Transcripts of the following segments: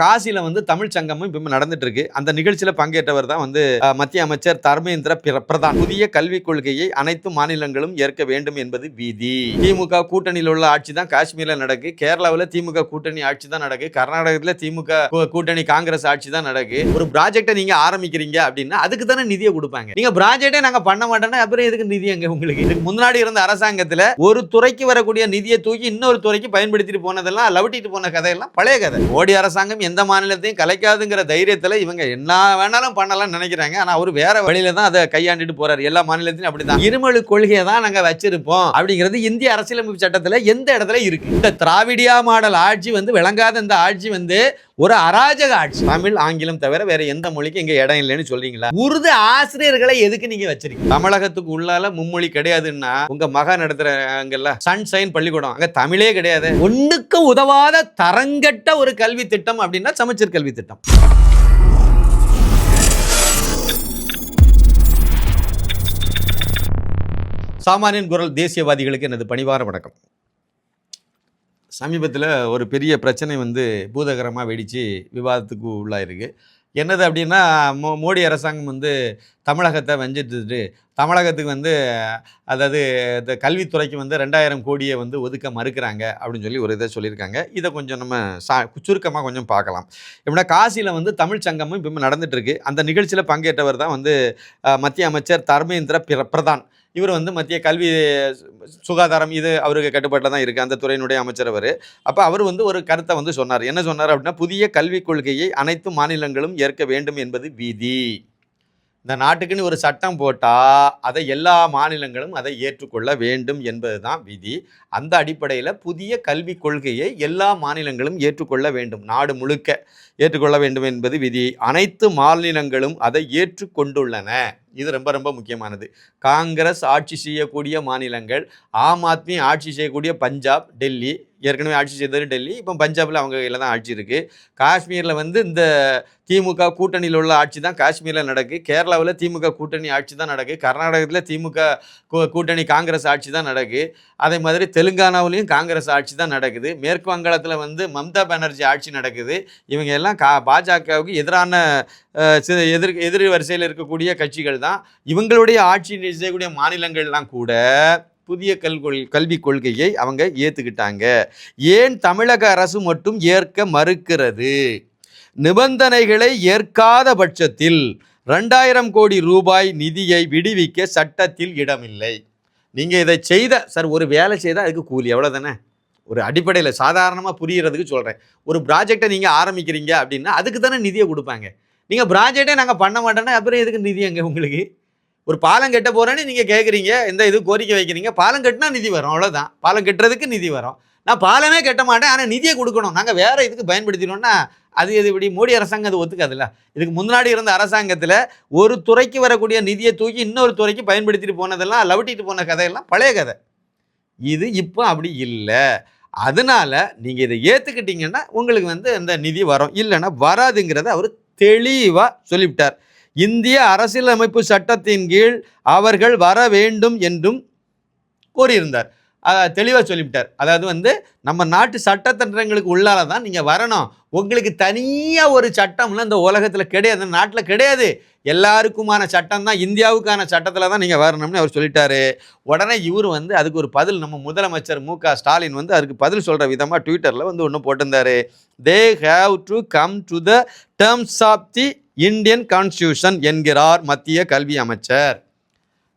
காசில வந்து தமிழ் சங்கமும் இப்போ நடந்துட்டு இருக்கு அந்த நிகழ்ச்சியில் பங்கேற்றவர் தான் வந்து மத்திய அமைச்சர் தர்மேந்திர பிர- பிரதான். புதிய கல்விக் கொள்கையை அனைத்து மாநிலங்களும் ஏற்க வேண்டும் என்பது விதி. திமுக கூட்டணியில் உள்ள ஆட்சி தான் காஷ்மீரில் நடக்கு. கேரளாவில் திமுக கூட்டணி ஆட்சி தான் நடக்கு. கர்நாடகத்தில் திமுக கூட்டணி காங்கிரஸ் ஆட்சி தான் நடக்கு. ஒரு ப்ராஜெக்டை நீங்க ஆரம்பிக்கிறீங்க அப்படின்னா அதுக்கு தானே நிதியை கொடுப்பாங்க. நீங்க ப்ராஜெக்டே நாங்க பண்ண மாட்டோம்னா அப்புறம் எதுக்கு நிதி அங்க உங்களுக்கு? இதுக்கு முன்னாடி இருந்த அரசாங்கத்தில் ஒரு துறைக்கு வரக்கூடிய நிதியை தூக்கி இன்னொரு துறைக்கு பயன்படுத்திட்டு போனதெல்லாம் லவட்டிட்டு போன கதையெல்லாம் பழைய கதை. மோடி அரசாங்கம் எந்த மாநிலத்தையும் கலைக்காதுங்கிற தைரியத்தில் இவங்க என்ன வேணாலும் பண்ணலாம்னு நினைக்கிறாங்க. ஆனால் அவர் வேற வழியில தான் அதை கையாண்டுட்டு போறாரு. எல்லா மாநிலத்திலும் அப்படிதான். இருமொழி கொள்கையை தான் நாங்கள் வச்சிருப்போம் அப்படிங்கிறது இந்திய அரசியலமைப்பு சட்டத்தில் எந்த இடத்துல இருக்கு. இந்த திராவிடியா மாடல் ஆட்சி வந்து விளங்காத இந்த ஆட்சி வந்து ஒரு அராஜக ஆட்சி. தமிழ் ஆங்கிலம் தவிர வேற எந்த மொழிக்கும் இங்க இடம் இல்லைன்னு சொல்றீங்களா? உருது ஆசிரியர்களை எதுக்கு நீங்க வச்சிருக்கீங்க? தமிழகத்துக்கு உள்ளால மும்மொழி கிடையாதுன்னா உங்க மகா நடத்துறாங்கல்ல சன்ஷைன் பள்ளிக்கூடம். அங்க தமிழே கிடையாது. ஒண்ணுக்கு உதவாத தரங்கட்ட ஒரு கல்வி திட்டம் அப்படின்னா சமச்சீர் கல்வி திட்டம். சாமானியன் குரல் தேசியவாதிகளுக்கு எனது பணிவார வணக்கம். சமீபத்தில் ஒரு பெரிய பிரச்சனை வந்து பூதகரமாக வெடித்து விவாதத்துக்கு உள்ளாயிருக்கு. என்னது அப்படின்னா மோ மோடி அரசாங்கம் வந்து தமிழகத்தை வஞ்சிட்டு தமிழகத்துக்கு வந்து அதாவது இந்த கல்வித்துறைக்கு வந்து ரெண்டாயிரம் கோடியை வந்து ஒதுக்க மறுக்கிறாங்க அப்படின்னு சொல்லி ஒரு இதை சொல்லியிருக்காங்க. இதை கொஞ்சம் நம்ம சா சுருக்கமாக கொஞ்சம் பார்க்கலாம். எப்படின்னா காசியில் வந்து தமிழ் சங்கமும் இப்போ நடந்துகிட்ருக்கு அந்த நிகழ்ச்சியில் பங்கேற்றவர் தான் வந்து மத்திய அமைச்சர் தர்மேந்திர பிர- பிரதான். இவர் வந்து மத்திய கல்வி சுகாதாரம் இது அவருக்கு கட்டுப்பாட்டில் தான் இருக்குது அந்த துறையினுடைய அமைச்சர் அவர். அப்போ அவர் வந்து ஒரு கருத்தை வந்து சொன்னார். என்ன சொன்னார் அப்படின்னா புதிய கல்விக் கொள்கையை அனைத்து மாநிலங்களும் ஏற்க வேண்டும் என்பது விதி. இந்த நாட்டுக்குன்னு ஒரு சட்டம் போட்டால் அதை எல்லா மாநிலங்களும் அதை ஏற்றுக்கொள்ள வேண்டும் என்பது தான் விதி. அந்த அடிப்படையில் புதிய கல்விக் கொள்கையை எல்லா மாநிலங்களும் ஏற்றுக்கொள்ள வேண்டும். நாடு முழுக்க ஏற்றுக்கொள்ள வேண்டும் என்பது விதி. அனைத்து மாநிலங்களும் அதை ஏற்றுக்கொண்டுள்ளன. இது ரொம்ப ரொம்ப முக்கியமானது. காங்கிரஸ் ஆட்சி செய்யக்கூடிய மாநிலங்கள் ஆம் ஆத்மி ஆட்சி செய்யக்கூடிய பஞ்சாப் டெல்லி ஏற்கனவே ஆட்சி செய்தது டெல்லி இப்போ பஞ்சாபில் அவங்க கையில் தான் ஆட்சி இருக்குது காஷ்மீரில் வந்து இந்த திமுக கூட்டணியில் உள்ள ஆட்சி தான் காஷ்மீரில் நடக்கு. கேரளாவில் திமுக கூட்டணி ஆட்சி தான் நடக்கு. கர்நாடகத்தில் திமுக கூ- கூட்டணி காங்கிரஸ் ஆட்சி தான் நடக்கு. அதே மாதிரி தெலுங்கானாவிலையும் காங்கிரஸ் ஆட்சி தான் நடக்குது. மேற்கு வங்காளத்தில் வந்து மம்தா பானர்ஜி ஆட்சி நடக்குது. இவங்க எல்லாம் கா பாஜகவுக்கு எதிரான சி- எதிர் எதிர் வரிசையில் இருக்கக்கூடிய கட்சிகள் தான். இவங்களுடைய ஆட்சியில் செய்யக்கூடிய மாநிலங்கள்லாம் கூட புதிய கல்கொள் கல்விக் கொள்கையை அவங்க ஏற்றுக்கிட்டாங்க ஏன் தமிழக அரசு மட்டும் ஏற்க மறுக்கிறது? நிபந்தனைகளை ஏற்காத பட்சத்தில் ரெண்டாயிரம் கோடி ரூபாய் நிதியை விடுவிக்க சட்டத்தில் இடமில்லை. நீங்கள் இதை செய்த சார் ஒரு வேலை செய்தால் அதுக்கு கூலி எவ்வளோ தானே ஒரு அடிப்படையில் சாதாரணமாக புரிகிறதுக்கு சொல்கிறேன் ஒரு ப்ராஜெக்டை நீங்கள் ஆரம்பிக்கிறீங்க அப்படின்னா அதுக்கு தானே நிதியை கொடுப்பாங்க. நீங்கள் ப்ராஜெக்டே நாங்கள் பண்ண மாட்டோன்னா அப்புறம் எதுக்கு நிதி அங்கே உங்களுக்கு? ஒரு பாலம் கட்ட போகிறேன்னு நீங்கள் கேட்குறீங்க இந்த இது கோரிக்கை வைக்கிறீங்க பாலம் கட்டினா நிதி வரும் அவ்வளோதான் பாலம் கட்டுறதுக்கு நிதி வரும். நான் பாலமே கட்ட மாட்டேன் ஆனால் நிதியை கொடுக்கணும். நாங்கள் வேறு இதுக்கு பயன்படுத்தினோம்னா அது இது இப்படி மோடி அரசாங்கம் அது ஒத்துக்காதுல்ல. இதுக்கு முன்னாடி இருந்த அரசாங்கத்தில் ஒரு துறைக்கு வரக்கூடிய நிதியை தூக்கி இன்னொரு துறைக்கு பயன்படுத்திட்டு போனதெல்லாம் லவட்டிட்டு போன கதையெல்லாம் பழைய கதை. இது இப்போ அப்படி இல்லை. அதனால நீங்கள் இதை ஏற்றுக்கிட்டீங்கன்னா உங்களுக்கு வந்து அந்த நிதி வரும். இல்லைன்னா வராதுங்கிறத அவர் தெளிவாக சொல்லிவிட்டார். இந்திய அரசியலமைப்பு சட்டத்தின் கீழ் அவர்கள் வர வேண்டும் என்றும் கூறியிருந்தார் தெளிவாக சொல்லிவிட்டார். அதாவது வந்து நம்ம நாட்டு சட்டத்தன்றங்களுக்கு உள்ளால தான் நீங்கள் வரணும். உங்களுக்கு தனியாக ஒரு சட்டம்லாம் இந்த உலகத்தில் கிடையாது. இந்த நாட்டில் கிடையாது. எல்லாருக்குமான சட்டம் தான் இந்தியாவுக்கான சட்டத்தில் தான் நீங்கள் வரணும்னு அவர் சொல்லிட்டாரு. உடனே இவர் வந்து அதுக்கு ஒரு பதில் நம்ம முதலமைச்சர் மு க ஸ்டாலின் வந்து அதுக்கு பதில் சொல்கிற விதமாக ட்விட்டரில் வந்து ஒன்று போட்டிருந்தாரு. They have to come to the terms of the Indian constitution என்கிறார் மத்திய கல்வி அமைச்சர்.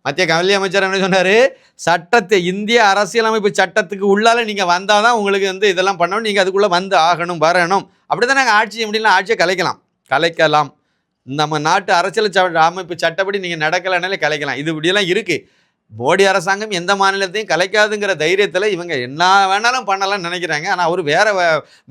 மத்திய கல்வி அமைச்சர் என்ன சொன்னார்? சட்டத்தை இந்திய அரசியலமைப்பு சட்டத்துக்கு உள்ளால நீங்கள் வந்தால் தான் உங்களுக்கு வந்து இதெல்லாம் பண்ணணும். நீங்கள் அதுக்குள்ளே வந்து ஆகணும் வரணும். அப்படி தான் நாங்கள் ஆட்சி முடியல ஆட்சியை கலைக்கலாம். கலைக்கலாம். நம்ம நாட்டு அரசியல் ச- அமைப்பு சட்டப்படி நீங்கள் நடக்கலைனாலே கலைக்கலாம். இது இப்படியெல்லாம் இருக்குது மோடி அரசாங்கம் எந்த மாநிலத்தையும் கலைக்காதுங்கிற தைரியத்தில் இவங்க என்ன வேணாலும் பண்ணலாம்னு நினைக்கிறாங்க. ஆனால் அவர் வேறு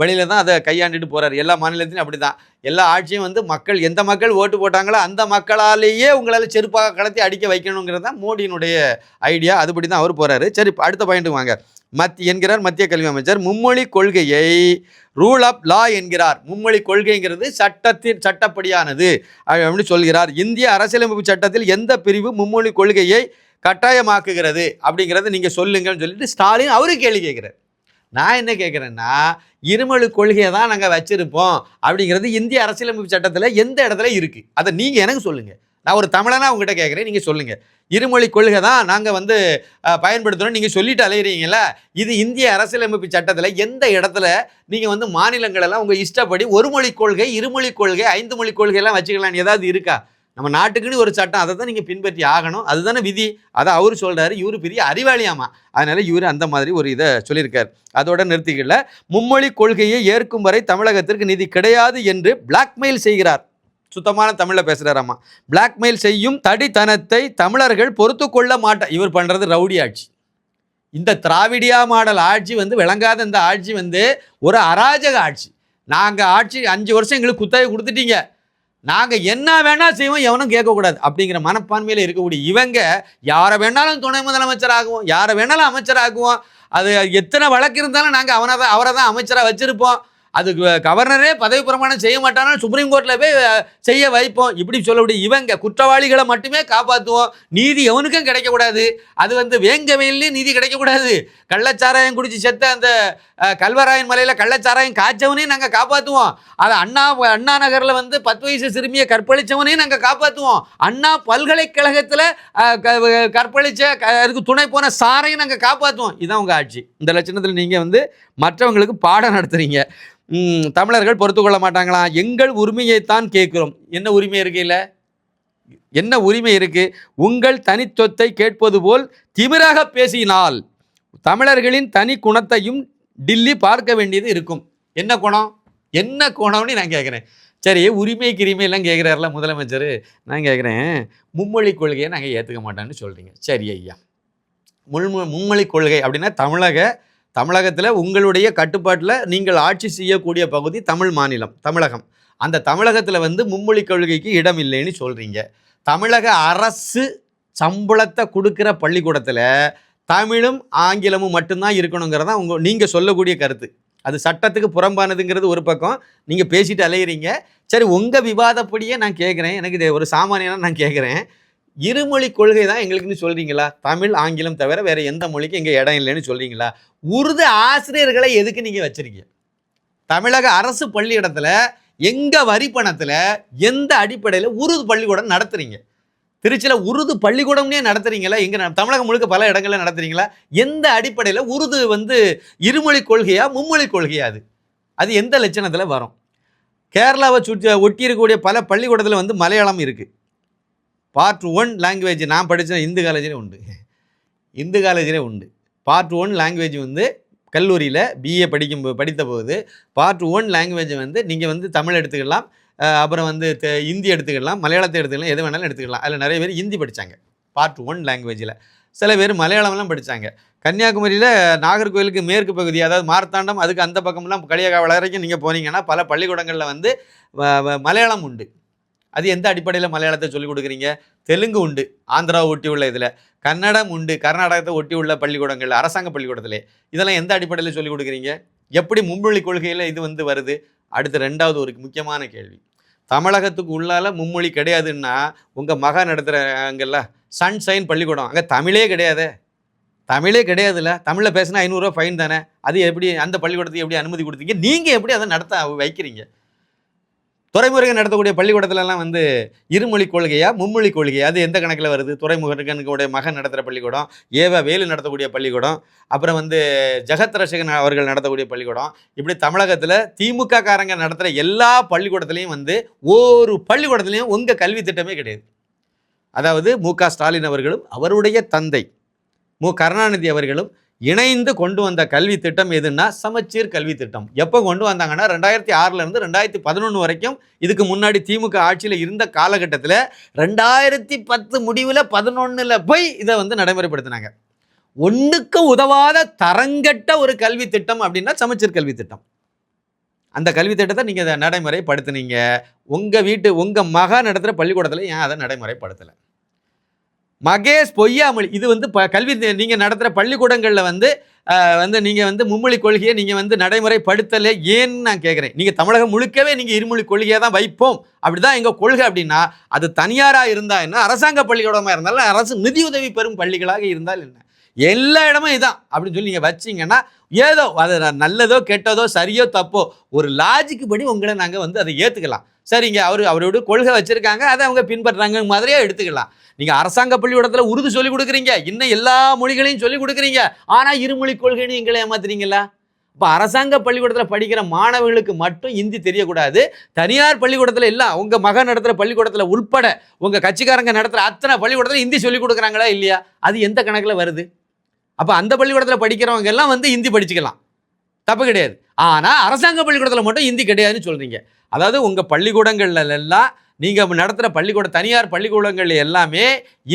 வழியில் தான் அதை கையாண்டுட்டு போகிறார் எல்லா மாநிலத்திலையும் அப்படி தான் எல்லா ஆட்சியும் வந்து மக்கள் எந்த மக்கள் ஓட்டு போட்டாங்களோ அந்த மக்களாலேயே உங்களால் செருப்பாக கலத்தி அடிக்க வைக்கணுங்கிறது தான் மோடியினுடைய ஐடியா. அதுபடி தான் அவர் போகிறாரு சரி அடுத்த பாயிண்ட் வாங்க. மத் என்கிறார் மத்திய கல்வி அமைச்சர். மும்மொழி கொள்கையை ரூல் ஆஃப் லா என்கிறார். மும்மொழி கொள்கைங்கிறது சட்டத்தின் சட்டப்படியானது அப்படின்னு சொல்கிறார். இந்திய அரசியலமைப்பு சட்டத்தில் எந்த பிரிவு மும்மொழி கொள்கையை கட்டாயமாக்குகிறது அப்படிங்கிறத நீங்கள் சொல்லுங்கன்னு சொல்லிட்டு ஸ்டாலின் அவரு கேள்வி கேட்குறாரு. நான் என்ன கேட்குறேன்னா இருமொழி கொள்கையை தான் நாங்கள் வச்சுருப்போம் அப்படிங்கிறது இந்திய அரசியலமைப்பு சட்டத்தில் எந்த இடத்துல இருக்குது அதை நீங்கள் எனக்கு சொல்லுங்கள் நான் ஒரு தமிழனாக உங்ககிட்ட கேட்குறேன் நீங்கள் சொல்லுங்கள் இருமொழி கொள்கை தான் நாங்கள் வந்து பயன்படுத்துகிறோம் நீங்கள் சொல்லிட்டு அலையிறீங்களா இது இந்திய அரசியலமைப்பு சட்டத்தில் எந்த இடத்துல நீங்கள் வந்து மாநிலங்களெல்லாம் உங்கள் இஷ்டப்படி ஒரு மொழி கொள்கை இருமொழி கொள்கை ஐந்து மொழி கொள்கையெல்லாம் வச்சுக்கலாம்னு ஏதாவது இருக்கா? நம்ம நாட்டுக்குன்னு ஒரு சட்டம் அதை தான் நீங்கள் பின்பற்றி ஆகணும். அதுதானே விதி. அதை அவர் சொல்கிறாரு இவர் பெரிய அறிவாளியாமா. அதனால் இவர் அந்த மாதிரி ஒரு இதை சொல்லியிருக்கார். அதோட நிறுத்திக்கல. மும்மொழி கொள்கையை ஏற்கும் வரை தமிழகத்திற்கு நிதி கிடையாது என்று பிளாக்மெயில் செய்கிறார். சுத்தமான தமிழில் பேசுகிறாராம்மா பிளாக்மெயில் செய்யும் தடித்தனத்தை தமிழர்கள் பொறுத்து கொள்ள மாட்டார் இவர் பண்ணுறது ரவுடி ஆட்சி. இந்த திராவிடியா மாடல் ஆட்சி வந்து விளங்காத இந்த ஆட்சி வந்து ஒரு அராஜக ஆட்சி. நாங்கள் ஆட்சி அஞ்சு வருஷம் எங்களுக்கு குத்தகை கொடுத்துட்டீங்க. நாங்கள் என்ன வேணால் செய்வோம் எவனும் கேட்கக்கூடாது. அப்படிங்கிற மனப்பான்மையில் இருக்கக்கூடிய இவங்க யாரை வேணாலும் துணை முதலமைச்சர் ஆகுவோம் யாரை வேணாலும் அமைச்சர் ஆகுவோம் அது எத்தனை வழக்கு இருந்தாலும் நாங்கள் அவனை தான் அவரை தான் அமைச்சராக வச்சுருப்போம். அது கவர்னரே பதவி பிரமாணம் செய்ய மாட்டானா? சுப்ரீம் கோர்ட்டில் போய் செய்ய வைப்போம். இப்படி சொல்லக்கூடிய இவங்க குற்றவாளிகளை மட்டுமே காப்பாற்றுவோம் நீதி எவனுக்கும் கிடைக்கக்கூடாது. அது வந்து வேங்க வேங்கவையிலே நீதி கிடைக்கக்கூடாது. கள்ளச்சாராயம் குடிச்சு செத்த அந்த கல்வராயன் மலையில் கள்ளச்சாராயம் காய்ச்சவனையும் நாங்கள் காப்பாற்றுவோம் அது அண்ணா அண்ணா நகரில் வந்து பத்து வயசு சிறுமியை கற்பழிச்சவனையும் நாங்கள் காப்பாற்றுவோம் அண்ணா பல்கலைக்கழகத்தில் கற்பழிச்ச க- அதுக்கு துணை போன சாரையும் நாங்கள் காப்பாற்றுவோம் இதுதான் உங்கள் ஆட்சி. இந்த லட்சணத்தில் நீங்கள் வந்து மற்றவங்களுக்கு பாடம் நடத்துறீங்க. தமிழர்கள் பொறுத்து கொள்ள மாட்டாங்களாம் எங்கள் உரிமையைத்தான் கேட்குறோம். என்ன உரிமை இருக்குல்ல என்ன உரிமை இருக்கு? உங்கள் தனித்தொத்தை கேட்பது போல் திமிராக பேசினால் தமிழர்களின் தனி குணத்தையும் டில்லி பார்க்க வேண்டியது இருக்கும். என்ன குணம்? என்ன குணம்னு நான் கேட்குறேன். சரி உரிமை கிரிமையெல்லாம் கேட்குறாருல முதலமைச்சர். நான் கேட்குறேன் மும்மொழி கொள்கையை நாங்கள் ஏற்றுக்க மாட்டோம்னு சொல்கிறீங்க சரி ஐயா. முள்மொ மும்மொழி கொள்கை அப்படின்னா தமிழக தமிழகத்தில் உங்களுடைய கட்டுப்பாட்டில் நீங்கள் ஆட்சி செய்யக்கூடிய பகுதி தமிழ் மாநிலம் தமிழகம். அந்த தமிழகத்தில் வந்து மும்மொழி கொள்கைக்கு இடம் இல்லைன்னு சொல்கிறீங்க தமிழக அரசு சம்பளத்தை கொடுக்குற பள்ளிக்கூடத்தில் தமிழும் ஆங்கிலமும் மட்டும்தான் இருக்கணுங்கிறதா உங்கள் நீங்கள் சொல்லக்கூடிய கருத்து. அது சட்டத்துக்கு புறம்பானதுங்கிறது ஒரு பக்கம். நீங்கள் பேசிட்டு அலையிறீங்க. சரி உங்கள் விவாதப்படியே நான் கேட்குறேன் எனக்கு இது ஒரு சாமானியனாக நான் கேட்குறேன் இருமொழி கொள்கை தான் எங்களுக்குன்னு சொல்கிறீங்களா தமிழ் ஆங்கிலம் தவிர வேறு எந்த மொழிக்கும் இங்கே இடம் இல்லைன்னு சொல்கிறீங்களா உருது ஆசிரியர்களை எதுக்கு நீங்கள் வச்சுருக்கீங்க? தமிழக அரசு பள்ளியிடத்தில் எங்கள் வரி பணத்தில் எந்த அடிப்படையில் உருது பள்ளிக்கூடம் நடத்துறீங்க? திருச்சியில் உருது பள்ளிக்கூடம்னே நடத்துறீங்களா? எங்கே தமிழகம் முழுக்க பல இடங்களில் நடத்துறீங்களா? எந்த அடிப்படையில் உருது வந்து இருமொழி கொள்கையா மும்மொழி கொள்கையா அது? அது எந்த லட்சணத்தில் வரும்? கேரளாவை சுற்றி ஒட்டி இருக்கக்கூடிய பல பள்ளிக்கூடத்தில் வந்து மலையாளம் இருக்குது பார்ட் ஒன் லாங்குவேஜ் நான் படித்த இந்து காலேஜிலே உண்டு. இந்து காலேஜிலே உண்டு. பார்ட் ஒன் லாங்குவேஜ் வந்து கல்லூரியில் பிஏ படிக்கும் போ- படித்த போது பார்ட் ஒன் லாங்குவேஜ் வந்து நீங்கள் வந்து தமிழ் எடுத்துக்கலாம் அப்புறம் வந்து தெ- ஹிந்தி எடுத்துக்கலாம் மலையாளத்தை எடுத்துக்கலாம் எது வேணாலும் எடுத்துக்கலாம். அதில் நிறைய பேர் ஹிந்தி படித்தாங்க பார்ட் ஒன் லாங்குவேஜில் சில பேர் மலையாளம்லாம் படித்தாங்க கன்னியாகுமரியில் நாகர்கோவிலுக்கு மேற்கு பகுதி அதாவது மார்த்தாண்டம் அதுக்கு அந்த பக்கம்லாம் களியகாவல் வரைக்கும் நீங்கள் போனீங்கன்னா பல பள்ளிக்கூடங்களில் வந்து வ- வ- மலையாளம் உண்டு. அது எந்த அடிப்படையில் மலையாளத்தை சொல்லிக் கொடுக்குறீங்க? தெலுங்கு உண்டு ஆந்திராவை ஒட்டி உள்ள இதில். கன்னடம் உண்டு கர்நாடகத்தை ஒட்டி உள்ள பள்ளிக்கூடங்கள் அரசாங்க பள்ளிக்கூடத்திலே. இதெல்லாம் எந்த அடிப்படையில் சொல்லிக் கொடுக்குறீங்க? எப்படி மும்மொழி கொள்கையில் இது வந்து வருது? அடுத்து ரெண்டாவது ஒரு முக்கியமான கேள்வி. தமிழகத்துக்கு உள்ளால மும்மொழி கிடையாதுன்னா உங்கள் மகா நடத்துகிற சன் சன்ஷைன் பள்ளிக்கூடம். அங்கே தமிழே கிடையாதே. தமிழே கிடையாதுல்ல. தமிழில் பேசினா ஐநூறுரூவா ஃபைன் தானே. அது எப்படி அந்த பள்ளிக்கூடத்துக்கு எப்படி அனுமதி கொடுத்தீங்க? நீங்கள் எப்படி அதை நடத்த வைக்கிறீங்க? துறைமுருகன் நடத்தக்கூடிய பள்ளிக்கூடத்துலலாம் வந்து இருமொழி கொள்கையா மும்மொழி கொள்கையா? அது எந்த கணக்கில் வருது? துறைமுருகனுடைய மகன் நடத்துகிற பள்ளிக்கூடம் ஏவ வேலு நடத்தக்கூடிய பள்ளிக்கூடம் அப்புறம் வந்து ஜெகத் ரசிகன் அவர்கள் நடத்தக்கூடிய பள்ளிக்கூடம். இப்படி தமிழகத்தில் திமுக காரங்க நடத்துகிற எல்லா பள்ளிக்கூடத்துலேயும் வந்து ஒரு பள்ளிக்கூடத்துலேயும் உங்கள் கல்வி திட்டமே கிடையாது. அதாவது மு க ஸ்டாலின் அவர்களும் அவருடைய தந்தை மு கருணாநிதி அவர்களும் இணைந்து கொண்டு வந்த கல்வி திட்டம் எதுன்னா சமச்சீர் கல்வி திட்டம். எப்போ கொண்டு வந்தாங்கன்னா ரெண்டாயிரத்தி ஆறுலேருந்து ரெண்டாயிரத்தி பதினொன்று வரைக்கும் இதுக்கு முன்னாடி திமுக ஆட்சியில் இருந்த காலகட்டத்தில் ரெண்டாயிரத்தி பத்து முடிவில் பதினொன்றில் போய் இதை வந்து நடைமுறைப்படுத்தினாங்க. ஒன்றுக்கு உதவாத தரங்கட்ட ஒரு கல்வி திட்டம் அப்படின்னா சமச்சீர் கல்வி திட்டம். அந்த கல்வி திட்டத்தை நீங்கள் அதை நடைமுறைப்படுத்துனீங்க. உங்கள் வீட்டு உங்கள் மகா நடத்துகிற பள்ளிக்கூடத்தில் ஏன் அதை நடைமுறைப்படுத்தலை? மகேஷ் பொய்யாமொழி. இது வந்து ப கல்வி நீங்கள் நடத்துகிற பள்ளிக்கூடங்களில் வந்து வந்து நீங்கள் வந்து மும்மொழி கொள்கையை நீங்கள் வந்து நடைமுறைப்படுத்தலை ஏன்னு நான் கேட்குறேன் நீங்கள் தமிழகம் முழுக்கவே நீங்கள் இருமொழி கொள்கையை தான் வைப்போம். அப்படி தான் எங்கள் கொள்கை அப்படின்னா அது தனியாராக இருந்தால் என்ன அரசாங்க பள்ளிக்கூடமாக இருந்தாலும் அரசு நிதியுதவி பெறும் பள்ளிகளாக இருந்தால் என்ன? எல்லா இடமும் இதான் அப்படின்னு சொல்லி நீங்கள் வச்சீங்கன்னா ஏதோ அது நல்லதோ கெட்டதோ சரியோ தப்போ ஒரு லாஜிக்கு படி உங்களை நாங்கள் வந்து அதை ஏற்றுக்கலாம் சரிங்க அவர் அவரோட கொள்கை வச்சுருக்காங்க அதை அவங்க பின்பற்றுறாங்க மாதிரியே எடுத்துக்கலாம். நீங்கள் அரசாங்க பள்ளிக்கூடத்தில் உருது சொல்லிக் கொடுக்குறீங்க இன்னும் எல்லா மொழிகளையும் சொல்லி கொடுக்குறீங்க ஆனால் இருமொழி கொள்கைன்னு எங்களை ஏமாத்துறீங்களா இப்போ அரசாங்க பள்ளிக்கூடத்தில் படிக்கிற மாணவர்களுக்கு மட்டும் இந்தி தெரியக்கூடாது. தனியார் பள்ளிக்கூடத்தில் இல்லை உங்கள் மகன் நடத்துகிற பள்ளிக்கூடத்தில் உட்பட உங்கள் கட்சிக்காரங்க நடத்துகிற அத்தனை பள்ளிக்கூடத்தில் இந்தி சொல்லிக் கொடுக்குறாங்களா இல்லையா? அது எந்த கணக்கில் வருது? அப்போ அந்த பள்ளிக்கூடத்தில் படிக்கிறவங்க எல்லாம் வந்து ஹிந்தி படிச்சுக்கலாம். தப்பு கிடையாது. ஆனால் அரசாங்க பள்ளிக்கூடத்தில் மட்டும் ஹிந்தி கிடையாதுன்னு சொல்கிறீங்க அதாவது உங்கள் பள்ளிக்கூடங்கள்ல எல்லாம் நீங்கள் நடத்துகிற பள்ளிக்கூட தனியார் பள்ளிக்கூடங்கள் எல்லாமே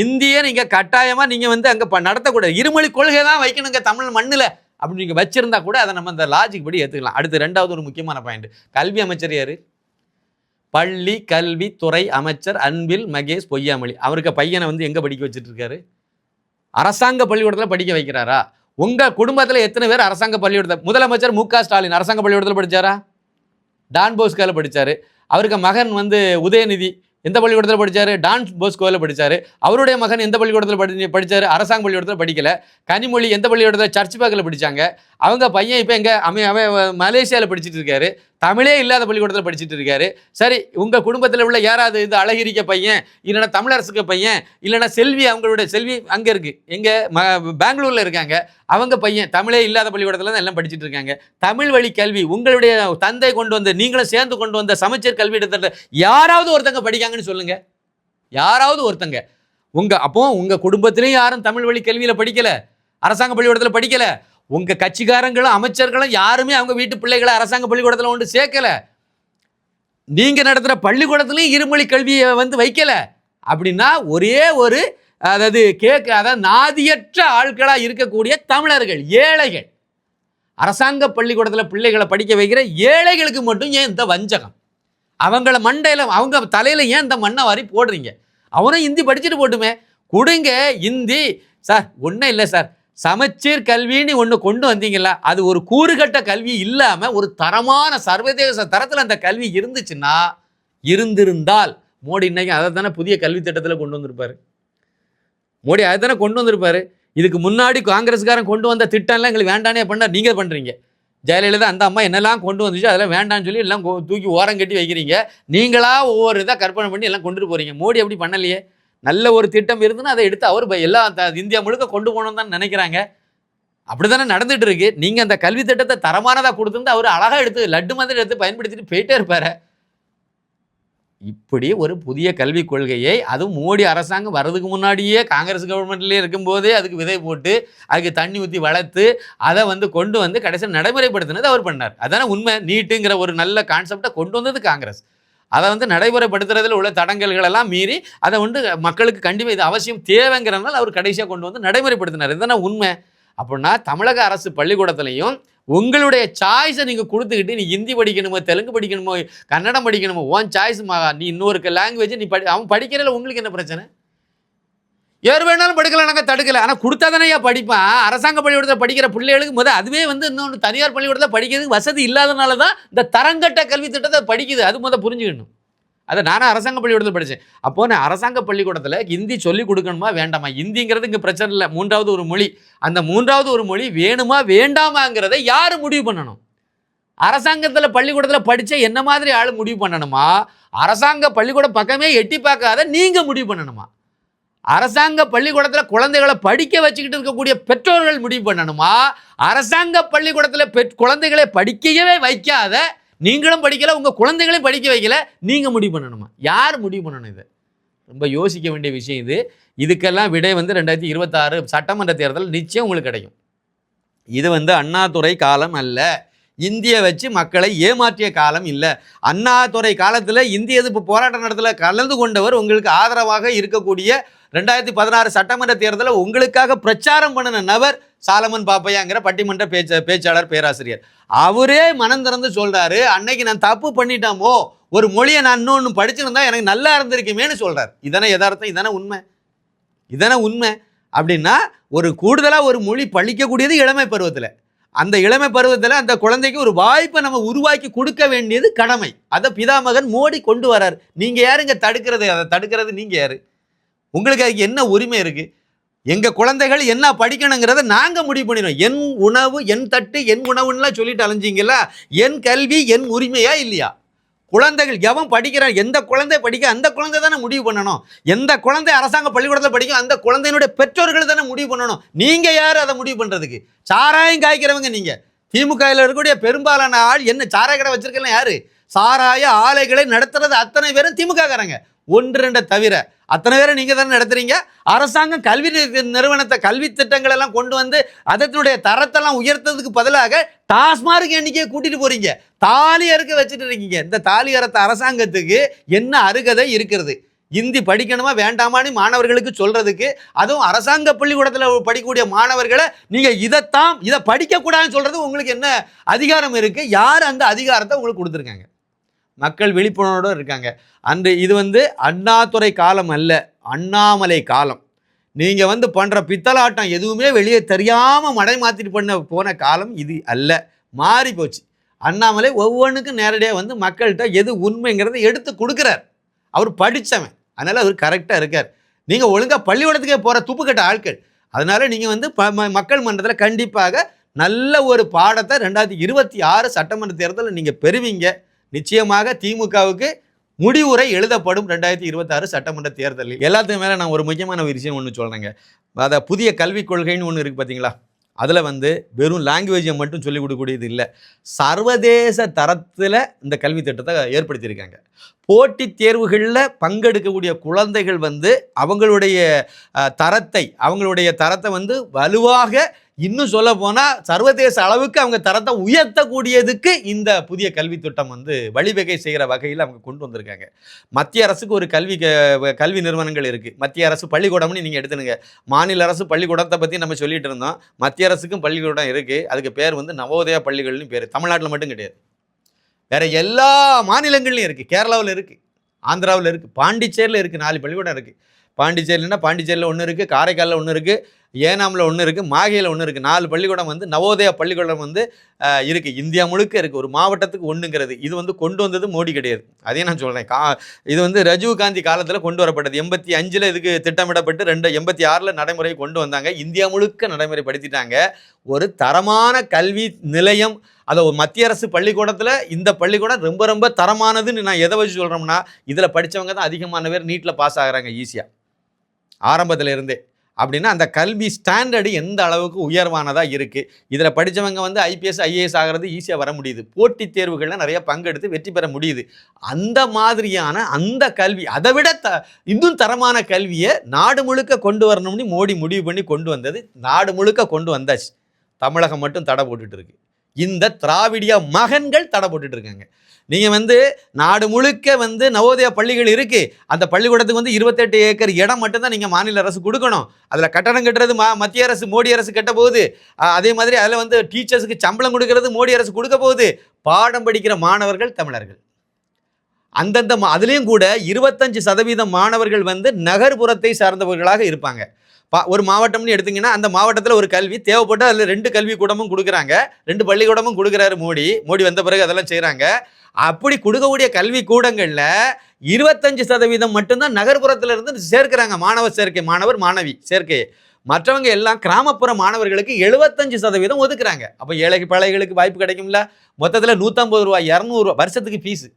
இந்தியை நீங்கள் கட்டாயமாக நீங்கள் வந்து அங்கே நடத்தக்கூடாது. இருமொழி கொள்கை தான் வைக்கணுங்க தமிழ் மண்ணில். அப்படி நீங்கள் வச்சுருந்தா கூட அதை நம்ம இந்த லாஜிக் படி ஏற்றுக்கலாம் அடுத்து ரெண்டாவது ஒரு முக்கியமான பாயிண்ட் கல்வி அமைச்சர் யார்? பள்ளி கல்வி துறை அமைச்சர் அன்பில் மகேஷ் பொய்யாமொழி. அவருக்கு பையனை வந்து எங்கே படிக்க வச்சுட்டு இருக்காரு? அரசாங்க பள்ளிக்கூடத்தில் படிக்க வைக்கிறாரா? உங்கள் குடும்பத்தில் எத்தனை பேர் அரசாங்க பள்ளிக்கூடத்தில் முதலமைச்சர் மு க ஸ்டாலின் அரசாங்க பள்ளிக்கூடத்தில் படித்தாரா டான் போஸ்கோவில் படித்தார் அவருக்கு மகன் வந்து உதயநிதி எந்த பள்ளிக்கூடத்தில் படித்தார் டான் போஸ்கோவில் படித்தார் அவருடைய மகன் எந்த பள்ளிக்கூடத்தில் படி படித்தார் அரசாங்க பள்ளிக்கூடத்தில் படிக்கல. கனிமொழி எந்த பள்ளிக்கூடத்தில்? சர்ச் பேக்கில் படிச்சாங்க. அவங்க பையன் இப்போ எங்கே அவன் அவன் மலேசியாவில் படிச்சுட்டு இருக்காரு. தமிழே இல்லாத பள்ளிக்கூடத்தில் படிச்சுட்டு இருக்காரு. சரி உங்கள் குடும்பத்தில் உள்ள யாராவது இது அழகிரிக்க பையன் இல்லைன்னா தமிழரசுக்கு பையன் இல்லைன்னா செல்வி அவங்களுடைய செல்வி அங்கே இருக்குது எங்கே ம பெங்களூரில் இருக்காங்க. அவங்க பையன் தமிழே இல்லாத பள்ளிக்கூடத்தில் தான் எல்லாம் படிச்சுட்டு இருக்காங்க. தமிழ் வழி கல்வி உங்களுடைய தந்தை கொண்டு வந்த நீங்களும் சேர்ந்து கொண்டு வந்த சமச்சீர் கல்வி திட்டத்தை யாராவது ஒருத்தங்க படிக்காங்கன்னு சொல்லுங்க. யாராவது ஒருத்தங்க. உங்க அப்போ உங்க குடும்பத்திலையும் யாரும் தமிழ் வழி கல்வியில படிக்கல. அரசாங்க பள்ளிக்கூடத்தில் படிக்கல. உங்க கட்சிக்காரங்களும் அமைச்சர்களும் யாருமே அவங்க வீட்டு பிள்ளைகளை அரசாங்க பள்ளிக்கூடத்தில் கொண்டு சேர்க்கல. நீங்க நடத்துகிற பள்ளிக்கூடத்துலையும் இருமொழி கல்வியை வந்து வைக்கல. அப்படின்னா ஒரே ஒரு அதாவது கேட்க அதாவது நாதியற்ற ஆட்களாக இருக்கக்கூடிய தமிழர்கள் ஏழைகள். அரசாங்க பள்ளிக்கூடத்தில் பிள்ளைகளை படிக்க வைக்கிற ஏழைகளுக்கு மட்டும் ஏன் இந்த வஞ்சகம்? அவங்கள மண்டையில் அவங்க தலையில் ஏன் இந்த மண்ணை வாரி போடுறீங்க? அவனும் ஹிந்தி படிச்சுட்டு போட்டுமே. கொடுங்க ஹிந்தி சார் ஒன்றும் இல்லை சார். சமச்சீர் கல்வின்னு ஒன்று கொண்டு வந்தீங்களா அது ஒரு கூறுகட்ட கல்வி இல்லாமல் ஒரு தரமான சர்வதேச தரத்தில் அந்த கல்வி இருந்துச்சுன்னா இருந்திருந்தால் மோடி இன்னைக்கு அதை தானே புதிய கல்வி திட்டத்தில் கொண்டு வந்திருப்பாரு. மோடி அதை தானே கொண்டு வந்திருப்பாரு? இதுக்கு முன்னாடி காங்கிரஸ்காரன் கொண்டு வந்த திட்டம்லாம் எங்களுக்கு வேண்டானே பண்ணார். நீங்கள் பண்ணுறீங்க ஜெயலலிதா அந்த அம்மா என்னெல்லாம் கொண்டு வந்துச்சு அதெல்லாம் வேண்டாம்னு சொல்லி எல்லாம் தூக்கி ஓரம் கட்டி வைக்கிறீங்க. நீங்களா ஒவ்வொரு இதாக கற்பனை பண்ணி எல்லாம் கொண்டுட்டு போகிறீங்க மோடி அப்படி பண்ணலையே. நல்ல ஒரு திட்டம் இருந்துன்னா அதை எடுத்து அவர் எல்லா இந்தியா முழுக்க கொண்டு போகணும்னு தான் நினைக்கிறாங்க. அப்படி தானே நடந்துட்டு இருக்கு. நீங்கள் அந்த கல்வி திட்டத்தை தரமானதாக கொடுத்துருந்து அவர் அழகாக எடுத்து லட்டு மாதிரி எடுத்து பயன்படுத்திட்டு போயிட்டே இருப்பாரு. இப்படி ஒரு புதிய கல்விக் கொள்கையை அதுவும் மோடி அரசாங்கம் வர்றதுக்கு முன்னாடியே காங்கிரஸ் கவர்மெண்ட்லேயே இருக்கும்போதே அதுக்கு விதை போட்டு அதுக்கு தண்ணி ஊற்றி வளர்த்து அதை வந்து கொண்டு வந்து கடைசியில் நடைமுறைப்படுத்தினது அவர் பண்ணார். அதான உண்மை? நீட்டுங்கிற ஒரு நல்ல கான்செப்டை கொண்டு வந்தது காங்கிரஸ். அதை வந்து நடைமுறைப்படுத்துறதுல உள்ள தடங்கல்களெல்லாம் மீறி அதை வந்து மக்களுக்கு கண்டிப்பாக இது அவசியம் தேவைங்கிறனால அவர் கடைசியாக கொண்டு வந்து நடைமுறைப்படுத்தினார். இதுதானே உண்மை? அப்படின்னா தமிழக அரசு பள்ளிக்கூடத்துலையும் உங்களுடைய சாய்ஸை நீங்கள் கொடுத்துக்கிட்டு நீ ஹிந்தி படிக்கணுமோ தெலுங்கு படிக்கணுமோ கன்னடம் படிக்கணுமோ ஓன் சாய்ஸ் நீ இன்னொரு லாங்குவேஜ் நீ படி அவன் படிக்கிறதில் உங்களுக்கு என்ன பிரச்சனை? யார் வேணாலும் படிக்கலாம் நாங்கள் தடுக்கலை. ஆனால் கொடுத்தா தானே படிப்பான். அரசாங்க பள்ளிக்கூடத்தில் படிக்கிற பிள்ளைகளுக்கு முதல் அதுவே வந்து இன்னொன்று தனியார் பள்ளிக்கூடத்தில் படிக்கிறதுக்கு வசதி இல்லாதனால தான் இந்த தரங்கட்ட கல்வி திட்டத்தை படிக்குது. அது முதல் புரிஞ்சுக்கணும். அதை நானும் அரசாங்க பள்ளிக்கூடத்தில் படித்தேன் அப்போ நான் அரசாங்க பள்ளிக்கூடத்தில் ஹிந்தி சொல்லிக் கொடுக்கணுமா வேண்டாமா? ஹிந்திங்கிறது இங்கே பிரச்சனை இல்லை. மூன்றாவது ஒரு மொழி. அந்த மூன்றாவது ஒரு மொழி வேணுமா வேண்டாமாங்கிறதை யார் முடிவு பண்ணணும்? அரசாங்கத்தில் பள்ளிக்கூடத்தில் படித்த என்ன மாதிரி ஆள் முடிவு பண்ணணுமா? அரசாங்க பள்ளிக்கூடம் பக்கமே எட்டி பார்க்காத நீங்கள் முடிவு பண்ணணுமா? அரசாங்க பள்ளிக்கூடத்தில் குழந்தைகளை படிக்க வச்சுக்கிட்டு இருக்கக்கூடிய பெற்றோர்கள் முடிவு பண்ணணுமா? அரசாங்க பள்ளிக்கூடத்தில் பெற் குழந்தைகளை படிக்கவே வைக்காத நீங்களும் படிக்கல உங்கள் குழந்தைகளையும் படிக்க வைக்கல நீங்கள் முடிவு பண்ணணுமா? யார் முடிவு பண்ணணும் இது? ரொம்ப யோசிக்க வேண்டிய விஷயம் இது. இதுக்கெல்லாம் விடை வந்து ரெண்டாயிரத்தி இருபத்தாறு சட்டமன்ற தேர்தல் நிச்சயம் உங்களுக்கு கிடைக்கும். இது வந்து அண்ணாதுரை காலம் அல்ல. இந்தியை வச்சு மக்களை ஏமாற்றிய காலம் இல்லை. அண்ணாதுறை காலத்தில் இந்திய எதிர்ப்பு போராட்ட நடத்தல கலந்து கொண்டவர் உங்களுக்கு ஆதரவாக இருக்கக்கூடிய ரெண்டாயிரத்தி பதினாறு சட்டமன்ற தேர்தலில் உங்களுக்காக பிரச்சாரம் பண்ணின நபர் சாலமன் பாப்பையாங்கிற பட்டிமன்ற பேச்ச பேச்சாளர் பேராசிரியர். அவரே மனம் திறந்து சொல்கிறாரு அன்னைக்கு நான் தப்பு பண்ணிட்டோமோ ஒரு மொழியை நான் இன்னொன்று படிச்சிருந்தா எனக்கு நல்லா இருந்திருக்குமேன்னு சொல்கிறார் இதானே யதார்த்தம் இதானே உண்மை. இதானே உண்மை. அப்படின்னா ஒரு கூடுதலாக ஒரு மொழி பழிக்கக்கூடியது இளமை பருவத்தில். அந்த இளமை பருவத்தில் அந்த குழந்தைக்கு ஒரு வாய்ப்பை நம்ம உருவாக்கி கொடுக்க வேண்டியது கடமை. அதை பிதாமகன் மோடி கொண்டு வரார். நீங்கள் யாருங்க தடுக்கிறது அதை தடுக்கிறது நீங்கள் யார்? உங்களுக்கு அதுக்கு என்ன உரிமை இருக்குது எங்கள் குழந்தைகள் என்ன படிக்கணுங்கிறத நாங்கள் முடிவு பண்ணிடுவோம் என் உணவு என் தட்டு என் உணவுன்னுலாம் சொல்லிட்டு அலைஞ்சிங்களா என் கல்வி என் உரிமையா இல்லையா? குழந்தைகள் எவன் படிக்கிறான் எந்த குழந்தை படிக்க அந்த குழந்தை தானே முடிவு பண்ணணும். எந்த குழந்தை அரசாங்க பள்ளிக்கூடத்தில் படிக்கும் அந்த குழந்தையினுடைய பெற்றோர்கள் தானே முடிவு பண்ணணும். நீங்கள் யார் அதை முடிவு பண்ணுறதுக்கு சாராயம் காய்க்கிறவங்க நீங்கள் திமுகவில் இருக்கக்கூடிய பெரும்பாலான ஆள் என்ன சாராய கடை வச்சிருக்கலாம் யார்? சாராய ஆலைகளை நடத்துறது அத்தனை பேரும் திமுககாரங்க. ஒன்று ரெண்டை தவிர அத்தனை பேரை நீங்கள் தானே நடத்துறீங்க? அரசாங்கம் கல்வி நிறுவனத்தை கல்வி திட்டங்கள் எல்லாம் கொண்டு வந்து அதனுடைய தரத்தெல்லாம் உயர்த்ததுக்கு பதிலாக டாஸ்மார்க் எண்ணிக்கையை கூட்டிட்டு போறீங்க. தாலி அறுக்க வச்சுட்டு இருக்கீங்க. இந்த தாலி அறுத்த அரசாங்கத்துக்கு என்ன அருகதை இருக்கிறது? இந்தி படிக்கணுமா வேண்டாமான்னு மாணவர்களுக்கு சொல்றதுக்கு அதுவும் அரசாங்க பள்ளிக்கூடத்தில் படிக்கக்கூடிய மாணவர்களை நீங்கள் இதைத்தான் இதை படிக்கக்கூடாதுன்னு சொல்றது உங்களுக்கு என்ன அதிகாரம் இருக்குது யார் அந்த அதிகாரத்தை உங்களுக்கு கொடுத்துருக்காங்க? மக்கள் விழிப்புணர்வோடு இருக்காங்க. அந்த இது வந்து அண்ணாதுறை காலம் அல்ல அண்ணாமலை காலம். நீங்கள் வந்து பண்ணுற பித்தலாட்டம் எதுவுமே வெளியே தெரியாமல் மடை மாற்றிட்டு பண்ண போன காலம் இது அல்ல. மாறி போச்சு. அண்ணாமலை ஒவ்வொன்றுக்கும் நேரடியாக வந்து மக்கள்கிட்ட எது உண்மைங்கிறத எடுத்து கொடுக்குறார். அவர் படித்தவன் அதனால் அவர் கரெக்டாக இருக்கார். நீங்கள் ஒழுங்காக பள்ளிக்கூடத்துக்கே போகிற துப்புக்கட்ட ஆட்கள். அதனால் நீங்கள் வந்து ப ம- மக்கள் மன்றத்தில் கண்டிப்பாக நல்ல ஒரு பாடத்தை ரெண்டாயிரத்தி இருபத்தி ஆறு சட்டமன்ற தேர்தலில் நீங்கள் பெறுவீங்க. நிச்சயமாக திமுகவுக்கு முடிவுரை எழுதப்படும் ரெண்டாயிரத்தி இருபத்தாறு சட்டமன்ற தேர்தலில். எல்லாத்துக்கும் மேலே நான் ஒரு முக்கியமான ஒரு விஷயம் ஒன்று சொல்கிறேங்க அதை புதிய கல்விக் கொள்கைன்னு ஒன்று இருக்குது பார்த்தீங்களா அதில் வந்து வெறும் லாங்குவேஜை மட்டும் சொல்லிக் கொடுக்கக்கூடியது இல்லை. சர்வதேச தரத்தில் இந்த கல்வி திட்டத்தை ஏற்படுத்தியிருக்காங்க. போட்டித் தேர்வுகளில் பங்கெடுக்கக்கூடிய குழந்தைகள் வந்து அவங்களுடைய தரத்தை அவங்களுடைய தரத்தை வந்து வலுவாக இன்னும் சொல்ல போனால் சர்வதேச அளவுக்கு அவங்க தரத்தை உயர்த்தக்கூடியதுக்கு இந்த புதிய கல்வி திட்டம் வந்து வழிவகை செய்கிற வகையில் அவங்க கொண்டு வந்திருக்காங்க. மத்திய அரசுக்கு ஒரு கல்வி க- கல்வி நிறுவனங்கள் இருக்குது மத்திய அரசு பள்ளிக்கூடம்னு நீங்கள் எடுத்துனுங்க மாநில அரசு பள்ளிக்கூடத்தை பற்றி நம்ம சொல்லிட்டு இருந்தோம். மத்திய அரசுக்கும் பள்ளிக்கூடம் இருக்குது அதுக்கு பேர் வந்து நவோதயா பள்ளிகள்னு பேர். தமிழ்நாட்டில் மட்டும் கிடையாது. வேற எல்லா மாநிலங்கள்லையும் இருக்குது கேரளாவில் இருக்குது ஆந்திராவில் இருக்குது பாண்டிச்சேரியில் இருக்குது நாலு பள்ளிக்கூடம் இருக்குது பாண்டிச்சேரினா பாண்டிச்சேரியில் ஒன்று இருக்குது காரைக்காலில் ஒன்று இருக்குது ஏனாமில் ஒன்று இருக்குது மாகையில் ஒன்று இருக்குது நாலு பள்ளிக்கூடம் வந்து நவோதயா பள்ளிக்கூடம் வந்து இருக்குது இந்தியா முழுக்க இருக்குது ஒரு மாவட்டத்துக்கு ஒன்றுங்கிறது இது வந்து கொண்டு வந்தது மோடி கிடையாது. அதையும் நான் சொல்கிறேன் கா இது வந்து ரஜீவ் காந்தி காலத்தில் கொண்டு வரப்பட்டது. எண்பத்தி அஞ்சில் இதுக்கு திட்டமிடப்பட்டு ரெண்டு எண்பத்தி ஆறில் நடைமுறை கொண்டு வந்தாங்க. இந்தியா முழுக்க நடைமுறைப்படுத்திட்டாங்க. ஒரு தரமான கல்வி நிலையம் அதை ஒரு மத்திய அரசு பள்ளிக்கூடத்தில் இந்த பள்ளிக்கூடம் ரொம்ப ரொம்ப தரமானதுன்னு நான் எதை வச்சு சொல்கிறோம்னா இதில் படித்தவங்க தான் அதிகமான பேர் நீட்டில் பாஸ் ஆகுறாங்க ஈஸியாக ஆரம்பத்தில் இருந்தே அப்படின்னா அந்த கல்வி ஸ்டாண்டர்டு எந்த அளவுக்கு உயர்வானதாக இருக்குது இதில் படித்தவங்க வந்து ஐபிஎஸ் ஐஏஎஸ் ஆகிறது ஈஸியாக வர முடியுது. போட்டித் தேர்வுகளில் நிறைய பங்கெடுத்து வெற்றி பெற முடியுது. அந்த மாதிரியான அந்த கல்வி அதை விட த இன்னும் தரமான கல்வியை நாடு முழுக்க கொண்டு வரணும்னு மோடி முடிவு பண்ணி கொண்டு வந்தது. நாடு முழுக்க கொண்டு வந்தாச்சு. தமிழகம் மட்டும் தடை போட்டுட்டு இருக்கு. இந்த திராவிடிய மகன்கள் தடை போட்டுட்டு இருக்காங்க. நீங்கள் வந்து நாடு முழுக்க வந்து நவோதயா பள்ளிகள் இருக்கு. அந்த பள்ளிக்கூடத்துக்கு வந்து இருபத்தெட்டு ஏக்கர் இடம் மட்டும்தான் நீங்கள் மாநில அரசு கொடுக்கணும். அதில் கட்டணம் கட்டுறது மா மத்திய அரசு மோடி அரசு கட்ட போகுது. அதே மாதிரி அதில் வந்து டீச்சர்ஸுக்கு சம்பளம் கொடுக்கறது மோடி அரசு கொடுக்க போகுது. பாடம் படிக்கிற மாணவர்கள் தமிழர்கள். அந்தந்த மா- அதுலேயும் கூட இருபத்தஞ்சு சதவீதம் மாணவர்கள் வந்து நகர்ப்புறத்தை சார்ந்தவர்களாக இருப்பாங்க. ஒரு மாவட்டம்னு எடுத்தீங்கன்னா அந்த மாவட்டத்தில் ஒரு கல்வி தேவைப்பட்டு அதில் ரெண்டு கல்வி கூடமும் கொடுக்குறாங்க. ரெண்டு பள்ளிக்கூடமும் கொடுக்குறாரு மோடி. மோடி வந்த பிறகு அதெல்லாம் செய்கிறாங்க அப்படி கொடுக்கக்கூடிய கல்வி கூடங்களில் இருபத்தஞ்சு சதவீதம் மட்டும்தான் நகர்ப்புறத்துல இருந்து சேர்க்கிறாங்க. மாணவர் சேர்க்கை மாணவர் மாணவி சேர்க்கை. மற்றவங்க எல்லாம் கிராமப்புற மாணவர்களுக்கு எழுபத்தஞ்சு சதவீதம் ஒதுக்குறாங்க. அப்போ ஏழை பழைகளுக்கு வாய்ப்பு கிடைக்கும்ல. மொத்தத்தில் நூற்றம்பது ரூபா இரநூறுவா வருஷத்துக்கு ஃபீஸு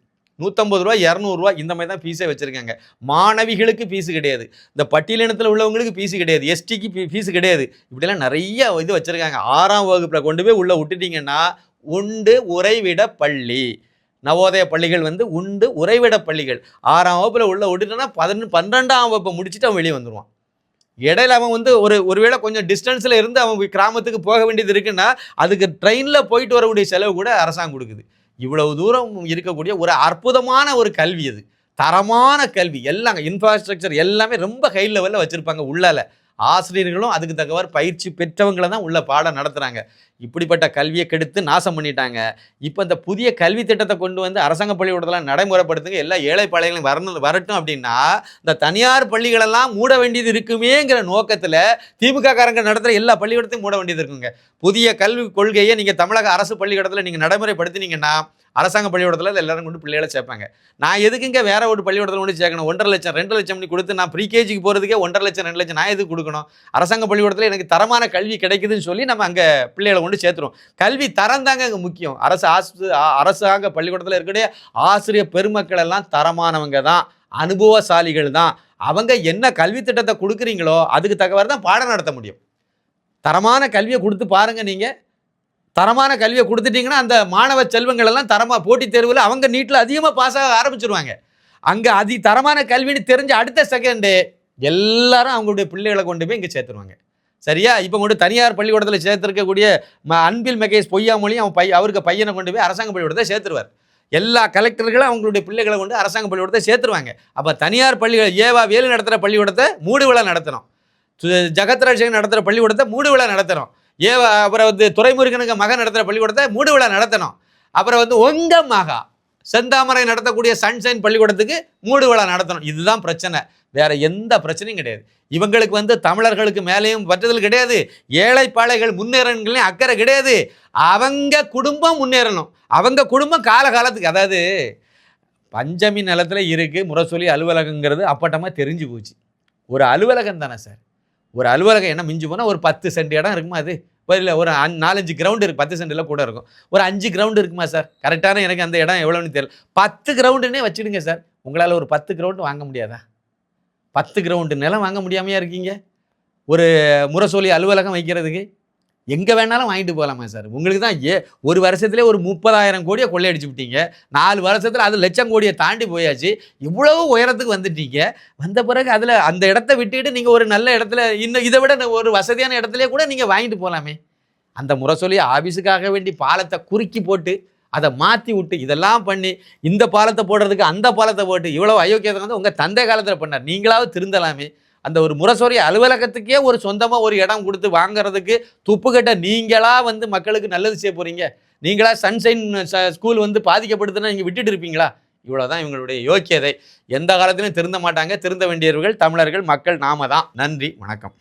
நூற்றம்பது ரூபா இரநூறுவா இந்த மாதிரி தான் ஃபீஸே வச்சுருக்காங்க. மாணவிகளுக்கு ஃபீஸு கிடையாது. இந்த பட்டியலினத்தில் உள்ளவங்களுக்கு ஃபீஸு கிடையாது. எஸ்டிக்கு ஃபீஸு கிடையாது. இப்படிலாம் நிறைய இது வச்சுருக்காங்க. ஆறாம் வகுப்பில் கொண்டு போய் உள்ளே விட்டுட்டிங்கன்னா உண்டு உறைவிட பள்ளி. நவோதய பள்ளிகள் வந்து உண்டு உறைவிட பள்ளிகள். ஆறாம் வகுப்பில் உள்ளே விட்டுட்டோன்னா பதினொன்று பன்னெண்டாம் வகுப்பை முடிச்சுட்டு அவன் வெளியே வந்துடுவான் இடையில அவன் வந்து ஒரு ஒருவேளை கொஞ்சம் டிஸ்டன்ஸில் இருந்து அவன் கிராமத்துக்கு போக வேண்டியது இருக்குன்னா அதுக்கு ட்ரெயினில் போயிட்டு வரக்கூடிய செலவு கூட அரசாங்கம் கொடுக்குது. இவ்வளவு தூரம் இருக்கக்கூடிய ஒரு அற்புதமான ஒரு கல்வி அது. தரமான கல்வி. எல்லாம் இன்ஃப்ராஸ்ட்ரக்சர் எல்லாமே ரொம்ப ஹை லெவலில் வச்சுருப்பாங்க உள்ளால. ஆசிரியர்களும் அதுக்கு தக்கவாறு பயிற்சி பெற்றவங்களை தான் உள்ள பாடம் நடத்துகிறாங்க இப்படிப்பட்ட கல்வியை கெடுத்து நாசம் பண்ணிட்டாங்க. இப்போ இந்த புதிய கல்வி திட்டத்தை கொண்டு வந்து அரசாங்க பள்ளிக்கூடத்தில் நடைமுறைப்படுத்துங்க. எல்லா ஏழை பாளையங்களும் வரணும் வரட்டும் அப்படின்னா இந்த தனியார் பள்ளிகளெல்லாம் மூட வேண்டியது இருக்குமேங்கிற நோக்கத்தில் திமுக காரங்க நடத்துகிற எல்லா பள்ளிக்கூடத்தையும் மூட வேண்டியது இருக்குங்க. புதிய கல்வி கொள்கையை நீங்கள் தமிழக அரசு பள்ளிக்கூடத்தில் நீங்கள் நடைமுறைப்படுத்தினீங்கன்னா அரசாங்க பள்ளிக்கூடத்தில் எல்லாரும் கொண்டு பிள்ளைகளை சேர்ப்பாங்க. நான் எதுக்குங்க வேற ஒரு பள்ளிக்கூடத்தில் கொண்டு சேர்க்கணும்? ஒன்றரை லட்சம் ரெண்டு லட்சம் கொடுத்து நான் ப்ரீகேஜிக்கு போகிறதுக்கே ஒன்றரை லட்சம் ரெண்டு லட்சம் நான் எதுக்கு கொடுக்கணும்? கொடுக்கணும். அரசாங்க பள்ளிக்கூடத்தில் எனக்கு தரமான கல்வி கிடைக்குதுன்னு சொல்லி நம்ம அங்கே பிள்ளைகளை கொண்டு சேர்த்துருவோம். கல்வி தரம் தாங்க அங்கே முக்கியம். அரசு ஆசு அரசாங்க பள்ளிக்கூடத்தில் இருக்கக்கூடிய ஆசிரியர் பெருமக்கள் எல்லாம் தரமானவங்க தான். அனுபவசாலிகள் தான். அவங்க என்ன கல்வி திட்டத்தை கொடுக்குறீங்களோ அதுக்கு தகவல் தான் பாடம் நடத்த முடியும். தரமான கல்வியை கொடுத்து பாருங்கள் நீங்கள் தரமான கல்வியை கொடுத்துட்டிங்கன்னா அந்த மாணவ செல்வங்கள் எல்லாம் தரமாக போட்டித் தேர்வில் அவங்க நீட்டில் அதிகமாக பாஸ் ஆக ஆரம்பிச்சிருவாங்க. அங்கே அதி தரமான கல்வின்னு தெரிஞ்ச அடுத்த செகண்டு எல்லாரும் அவங்களுடைய பிள்ளைகளை கொண்டு போய் இங்கே சேர்த்துருவாங்க. சரியா? இப்போ கொண்டு தனியார் பள்ளிக்கூடத்தில் சேர்த்துருக்கக்கூடிய ம- அன்பில் மெகேஷ் பொய்யாமொழி அவன் பை அவருக்கு பையனை கொண்டு போய் அரசாங்க பள்ளிக்கூடத்தை சேர்த்துருவார். எல்லா கலெக்டர்களும் அவங்களுடைய பிள்ளைகளை கொண்டு அரசாங்க பள்ளிக்கூடத்தை சேர்த்துருவாங்க. அப்போ தனியார் பள்ளிகள் ஏவா வேலு நடத்துகிற பள்ளிக்கூடத்தை மூடு விழா நடத்தணும். சு- ஜெகத் நடத்துகிற பள்ளிக்கூடத்தை மூடு விழா நடத்தணும். ஏவா அப்புறம் வந்து துரைமுருகனுக்கு மகன் நடத்துகிற பள்ளிக்கூடத்தை மூடு விழா நடத்தணும். அப்புறம் வந்து உங்க மகா செந்தாமரை நடத்தக்கூடிய சன்ஷைன் பள்ளிக்கூடத்துக்கு மூடு விழா நடத்தணும். இதுதான் பிரச்சனை. வேற எந்த பிரச்சனையும் கிடையாது. இவங்களுக்கு வந்து தமிழர்களுக்கு மேலேயும் பற்றுதல் கிடையாது. ஏழை பாழைகள் முன்னேறணுங்களையும் அக்கறை கிடையாது. அவங்க குடும்பம் முன்னேறணும். அவங்க குடும்பம் காலகாலத்துக்கு அதாவது பஞ்சமி நிலத்தில் இருக்குது முரசொலி அலுவலகங்கிறது அப்பட்டமாக தெரிஞ்சு போச்சு. ஒரு அலுவலகம் தானே சார். ஒரு அலுவலகம் என்ன மிஞ்சி போனால் ஒரு பத்து சென்ட் இடம் இருக்குமா அது? இல்லை ஒரு அஞ்~ நாலஞ்சு கிரவுண்டு இருக்குது பத்து சென்டில் கூட இருக்கும். ஒரு அஞ்சு கிரவுண்டு இருக்குமா சார்? கரெக்டான எனக்கு அந்த இடம் எவ்வளோன்னு தெரியல. பத்து கிரவுண்டுன்னே வச்சுடுங்க சார். உங்களால் ஒரு பத்து கிரவுண்டு வாங்க முடியாதா? பத்து கிரவுண்டு நிலம் வாங்க முடியாமையா இருக்கீங்க? ஒரு முரசொலி அலுவலகம் வைக்கிறதுக்கு எங்கே வேணாலும் வாங்கிட்டு போகலாமா சார். உங்களுக்கு தான் ஏ ஒரு வருஷத்துலேயே ஒரு முப்பதாயிரம் கோடியை கொள்ளையடிச்சு விட்டீங்க. நாலு வருஷத்தில் அது லட்சம் கோடியை தாண்டி போயாச்சு. இவ்வளவு உயரத்துக்கு வந்துட்டீங்க. வந்த பிறகு அதில் அந்த இடத்த விட்டுட்டு நீங்கள் ஒரு நல்ல இடத்துல இன்னும் இதை விட ஒரு வசதியான இடத்துலேயே கூட நீங்கள் வாங்கிட்டு போகலாமே அந்த முரசொலி ஆஃபீஸுக்காக வேண்டி பாலத்தை குறுக்கி போட்டு அதை மாற்றி விட்டு இதெல்லாம் பண்ணி இந்த பாலத்தை போடுறதுக்கு அந்த பாலத்தை போட்டு இவ்வளோ அயோக்கியத்தை வந்து உங்கள் தந்தை காலத்தில் பண்ணார். நீங்களாவது திருந்தலாமே. அந்த ஒரு முரசொலி அலுவலகத்துக்கே ஒரு சொந்தமாக ஒரு இடம் கொடுத்து வாங்குறதுக்கு துப்புக்கட்ட நீங்களாக வந்து மக்களுக்கு நல்லது செய்ய போகிறீங்க நீங்களாக சன்ஷைன் ஸ்கூல் வந்து பாதிக்கப்படுதுன்னா நீங்கள் விட்டுட்டு இருப்பீங்களா? இவ்வளோதான் இவங்களுடைய யோக்கியதை. எந்த காலத்திலும் திருந்த மாட்டாங்க. திருந்த வேண்டியவர்கள் தமிழர்கள் மக்கள் நாம தான். நன்றி வணக்கம்.